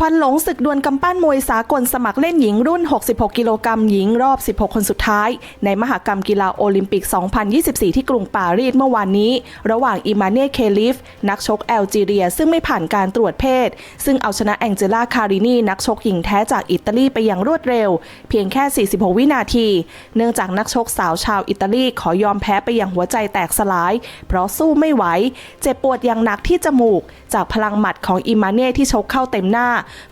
ควันหลงศึกดวลกำปั้นมวยสากลสมัครเล่นหญิงรุ่น 66 กิโลกรัมหญิงรอบ 16 คนสุดท้าย ในมหกรรมกีฬาโอลิมปิก 2024 ที่กรุงปารีสเมื่อวานนี้ ระหว่างอิมาเน่เคลิฟ นักชกแอลจีเรีย ซึ่งไม่ผ่านการตรวจเพศ ซึ่งเอาชนะแองเจล่าคารินีนักชกหญิงแท้จากอิตาลีไปอย่างรวดเร็ว เพียงแค่ 46 วินาที เนื่องจากนักชกสาวชาวอิตาลีขอยอมแพ้ไปอย่างหัวใจแตกสลาย เพราะสู้ไม่ไหวเจ็บปวดอย่างหนักที่จมูก จากพลังหมัดของอิมาเน่ที่ชกเข้าเต็มหน้า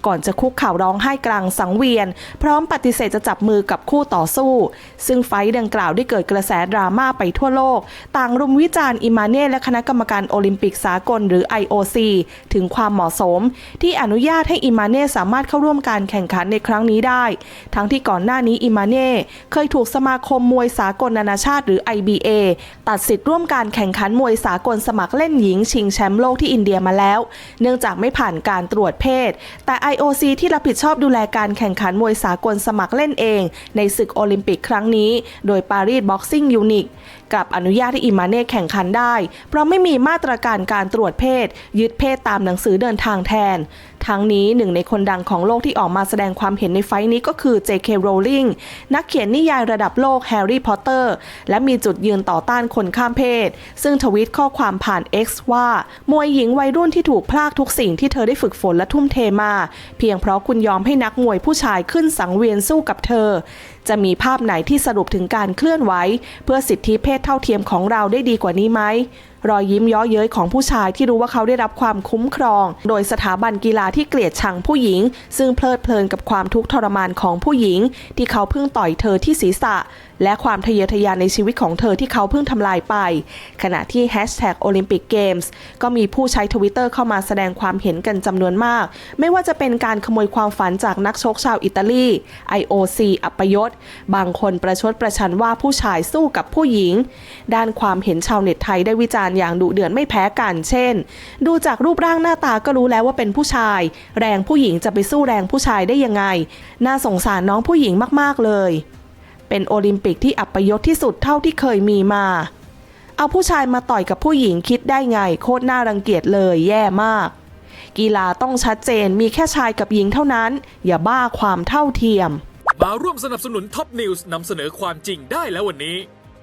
ก่อนจะคุกเข่าร้องไห้กลางสังเวียน พร้อมปฏิเสธจะจับมือกับคู่ต่อสู้ ซึ่งไฟดังกล่าวได้เกิดกระแสดราม่าไปทั่วโลก ต่างรุมวิจารณ์อิมาเน่และคณะกรรมการโอลิมปิกสากลหรือ IOC ถึงความเหมาะสม ที่อนุญาตให้อิมาเน่สามารถเข้าร่วมการแข่งขันในครั้งนี้ได้ ทั้งที่ก่อนหน้านี้อิมาเน่เคยถูกสมาคมมวยสากลนานาชาติหรือ IBA ตัดสิทธิ์ร่วมการแข่งขันมวยสากลสมัครเล่นหญิงชิงแชมป์โลกที่อินเดียมาแล้ว เนื่องจากไม่ผ่านการตรวจเพศแต่ IOC ที่รับผิดชอบดูแลการแข่งขันมวยสากลสมัครเล่นเอง ในศึกโอลิมปิกครั้งนี้ โดยปารีสบ็อกซิ่งยูนิคกลับอนุญาตให้อิมาเน่แข่งขันได้ เพราะไม่มีมาตรการการตรวจเพศ ยึดเพศตามหนังสือเดินทางแทน ทั้งนี้หนึ่งในคนดังของโลกที่ออกมาแสดงความเห็นในไฟนี้ก็คือ J.K. Rowling นักเขียนนิยายระดับโลกแฮร์รี่พอตเตอร์และมีจุดยืนต่อต้านคนข้ามเพศ ซึ่งทวีตข้อความผ่าน X ว่า มวยหญิงวัยรุ่นที่ถูกพลากทุกสิ่งที่เธอได้ฝึกฝนและทุ่มเทมา เพียงเพราะคุณยอมให้นักมวยผู้ชายขึ้นสังเวียนสู้กับเธอ จะมีภาพไหนที่สรุปถึงการเคลื่อนไหวเพื่อสิทธิเพศเท่าเทียมของเราได้ดีกว่านี้ไหมรอยยิ้มย้อเย้ยของผู้ชายที่รู้ว่าเขาได้รับความคุ้มครอง โดยสถาบันกีฬาที่เกลียดชังผู้หญิง ซึ่งเพลิดเพลินกับความทุกข์ทรมานของผู้หญิง ที่เขาเพิ่งต่อยเธอที่ศีรษะ และความทะเยอทะยานในชีวิตของเธอที่เขาเพิ่งทำลายไป ขณะที่แฮชแท็กโอลิมปิกเกมส์ก็มีผู้ใช้ทวิตเตอร์เข้ามาแสดงความเห็นกันจำนวนมาก ไม่ว่าจะเป็นการขโมยความฝันจากนักชกชาวอิตาลี IOC อัปยศ บางคนประชดประชันว่าผู้ชายสู้กับผู้หญิง ด้านความเห็นชาวเน็ตไทยได้วิจารณ์อย่างดุเดือดไม่แพ้กัน เช่น ดูจากรูปร่างหน้าตาก็รู้แล้วว่าเป็นผู้ชาย แรงผู้หญิงจะไปสู้แรงผู้ชายได้ยังไง น่าสงสารน้องผู้หญิงมากๆเลย เป็นโอลิมปิกที่อัปยศที่สุดเท่าที่เคยมีมา เอาผู้ชายมาต่อยกับผู้หญิงคิดได้ไง โคตรน่ารังเกียจเลยแย่มาก กีฬาต้องชัดเจนมีแค่ชายกับหญิงเท่านั้น อย่าบ้าความเท่าเทียม มาร่วมสนับสนุนท็อปนิวส์นำเสนอความจริงได้แล้ววันนี้